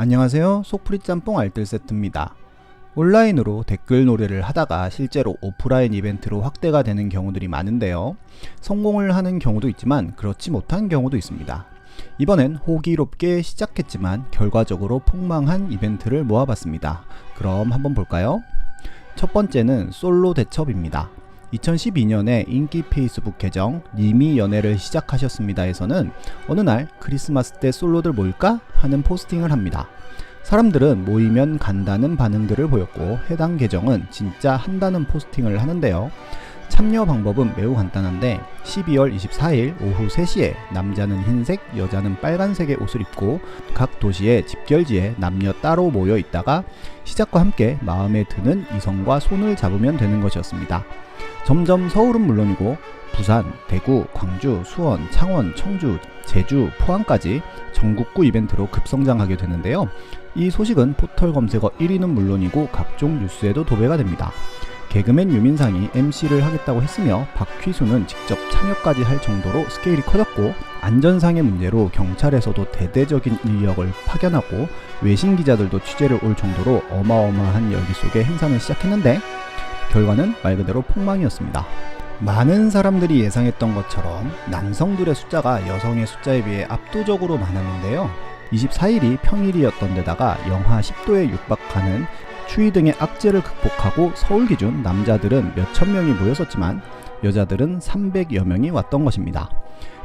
안녕하세요. 속풀이 짬뽕 알뜰 세트입니다. 온라인으로 댓글 노래를 하다가 실제로 오프라인 이벤트로 확대가 되는 경우들이 많은데요. 성공을 하는 경우도 있지만 그렇지 못한 경우도 있습니다. 이번엔 호기롭게 시작했지만 결과적으로 폭망한 이벤트를 모아봤습니다. 그럼 한번 볼까요? 첫 번째는 솔로 대첩입니다. 2012년에 인기 페이스북 계정 님이 연애를 시작하셨습니다에서는 어느 날 크리스마스 때 솔로들 모일까 하는 포스팅을 합니다. 사람들은 모이면 간다는 반응들을 보였고 해당 계정은 진짜 한다는 포스팅을 하는데요. 참여 방법은 매우 간단한데 12월 24일 오후 3시에 남자는 흰색, 여자는 빨간색의 옷을 입고 각 도시의 집결지에 남녀 따로 모여 있다가 시작과 함께 마음에 드는 이성과 손을 잡으면 되는 것이었습니다. 점점 서울은 물론이고 부산, 대구, 광주, 수원, 창원, 청주, 제주, 포항까지 전국구 이벤트로 급성장하게 되는데요. 이 소식은 포털 검색어 1위는 물론이고 각종 뉴스에도 도배가 됩니다. 개그맨 유민상이 MC를 하겠다고 했으며 박휘수는 직접 참여까지 할 정도로 스케일이 커졌고 안전상의 문제로 경찰에서도 대대적인 인력을 파견하고 외신 기자들도 취재를 올 정도로 어마어마한 열기 속에 행사는 시작했는데 결과는 말 그대로 폭망이었습니다. 많은 사람들이 예상했던 것처럼 남성들의 숫자가 여성의 숫자에 비해 압도적으로 많았는데요. 24일이 평일이었던 데다가 영하 10도에 육박하는 추위 등의 악재를 극복하고 서울 기준 남자들은 몇천 명이 모였었지만 여자들은 300여 명이 왔던 것입니다.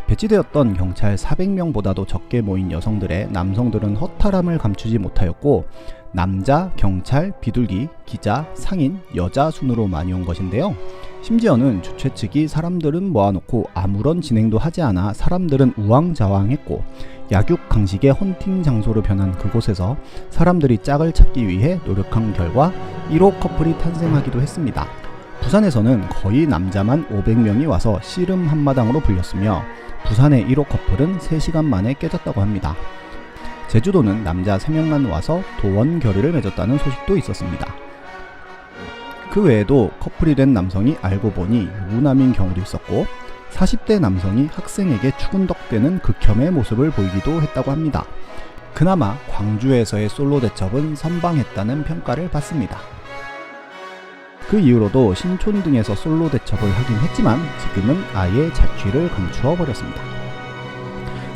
배치되었던 경찰 400명보다도 적게 모인 여성들의 남성들은 허탈함을 감추지 못하였고 남자, 경찰, 비둘기, 기자, 상인, 여자 순으로 많이 온 것인데요. 심지어는 주최 측이 사람들은 모아놓고 아무런 진행도 하지 않아 사람들은 우왕좌왕했고 약육 강식의 헌팅 장소로 변한 그곳에서 사람들이 짝을 찾기 위해 노력한 결과 1호 커플이 탄생하기도 했습니다. 부산에서는 거의 남자만 500명이 와서 씨름 한마당으로 불렸으며 부산의 1호 커플은 3시간 만에 깨졌다고 합니다. 제주도는 남자 3명만 와서 도원 결의를 맺었다는 소식도 있었습니다. 그 외에도 커플이 된 남성이 알고 보니 유부남인 경우도 있었고 40대 남성이 학생에게 추근덕대는 극혐의 모습을 보이기도 했다고 합니다. 그나마 광주에서의 솔로 대첩은 선방했다는 평가를 받습니다. 그 이후로도 신촌 등에서 솔로 대첩을 하긴 했지만 지금은 아예 자취를 감추어 버렸습니다.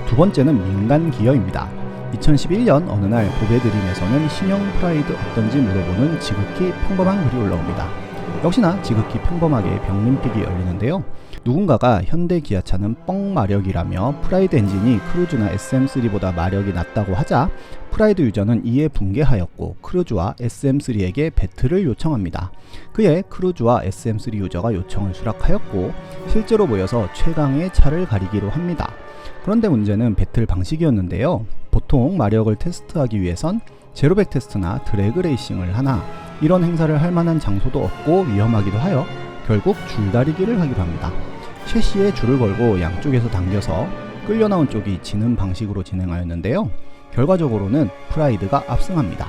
두 번째는 민간 기여입니다. 2011년 어느 날 보배드림에서는 신형 프라이드 어떤지 물어보는 지극히 평범한 글이 올라옵니다. 역시나 지극히 평범하게 병림픽이 열리는데요. 누군가가 현대 기아차는 뻥 마력이라며 프라이드 엔진이 크루즈나 SM3보다 마력이 낮다고 하자 프라이드 유저는 이에 붕괴하였고 크루즈와 SM3에게 배틀을 요청합니다. 그에 크루즈와 SM3 유저가 요청을 수락하였고 실제로 모여서 최강의 차를 가리기로 합니다. 그런데 문제는 배틀 방식이었는데요. 보통 마력을 테스트하기 위해선 제로백 테스트나 드래그 레이싱을 하나 이런 행사를 할 만한 장소도 없고 위험하기도 하여 결국 줄다리기를 하기로 합니다. 셰시에 줄을 걸고 양쪽에서 당겨서 끌려 나온 쪽이 지는 방식으로 진행하였는데요. 결과적으로는 프라이드가 압승합니다.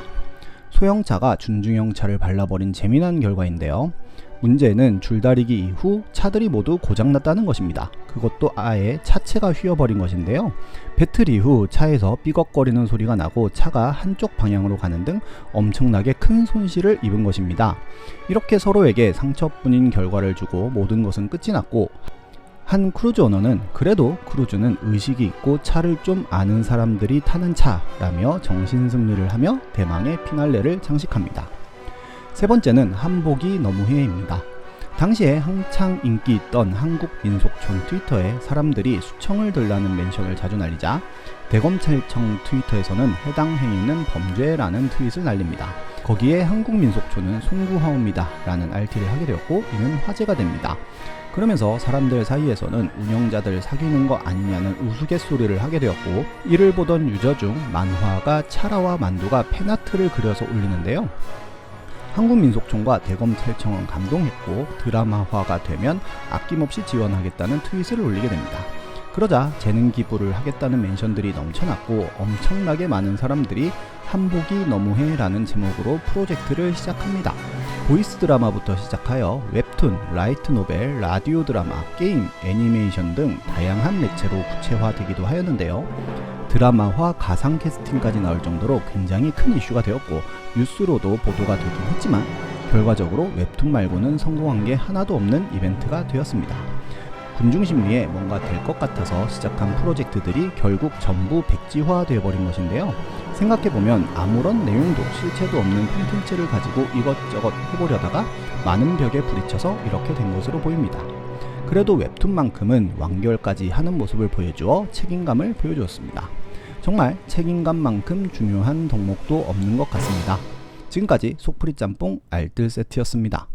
소형차가 준중형 차를 발라버린 재미난 결과인데요. 문제는 줄다리기 이후 차들이 모두 고장났다는 것입니다. 그것도 아예 차체가 휘어버린 것인데요. 배틀 이후 차에서 삐걱거리는 소리가 나고 차가 한쪽 방향으로 가는 등 엄청나게 큰 손실을 입은 것입니다. 이렇게 서로에게 상처뿐인 결과를 주고 모든 것은 끝이 났고 한 크루즈 오너는 그래도 크루즈는 의식이 있고 차를 좀 아는 사람들이 타는 차라며 정신승리를 하며 대망의 피날레를 장식합니다. 세 번째는 한복이 너무해입니다. 당시에 한창 인기 있던 한국 민속촌 트위터에 사람들이 수청을 들라는 멘션을 자주 날리자 대검찰청 트위터에서는 해당 행위는 범죄라는 트윗을 날립니다. 거기에 한국 민속촌은 송구하옵니다 라는 RT를 하게 되었고 이는 화제가 됩니다. 그러면서 사람들 사이에서는 운영자들 사귀는 거 아니냐는 우스갯소리를 하게 되었고 이를 보던 유저 중 만화가 차라와 만두가 팬아트를 그려서 올리는데요. 한국민속촌과 대검찰청은 감동했고 드라마화가 되면 아낌없이 지원하겠다는 트윗을 올리게 됩니다. 그러자 재능 기부를 하겠다는 멘션들이 넘쳐났고 엄청나게 많은 사람들이 한복이 너무해 라는 제목으로 프로젝트를 시작합니다. 보이스 드라마부터 시작하여 웹툰, 라이트 노벨, 라디오 드라마, 게임, 애니메이션 등 다양한 매체로 구체화되기도 하였는데요. 드라마화 가상 캐스팅까지 나올 정도로 굉장히 큰 이슈가 되었고 뉴스로도 보도가 되긴 했지만 결과적으로 웹툰 말고는 성공한 게 하나도 없는 이벤트가 되었습니다. 군중 심리에 뭔가 될 것 같아서 시작한 프로젝트들이 결국 전부 백지화 되어버린 것인데요. 생각해보면 아무런 내용도 실체도 없는 콘텐츠를 가지고 이것저것 해보려다가 많은 벽에 부딪혀서 이렇게 된 것으로 보입니다. 그래도 웹툰만큼은 완결까지 하는 모습을 보여주어 책임감을 보여주었습니다. 정말 책임감만큼 중요한 덕목도 없는 것 같습니다. 지금까지 속풀이 짬뽕 알뜰 세트였습니다.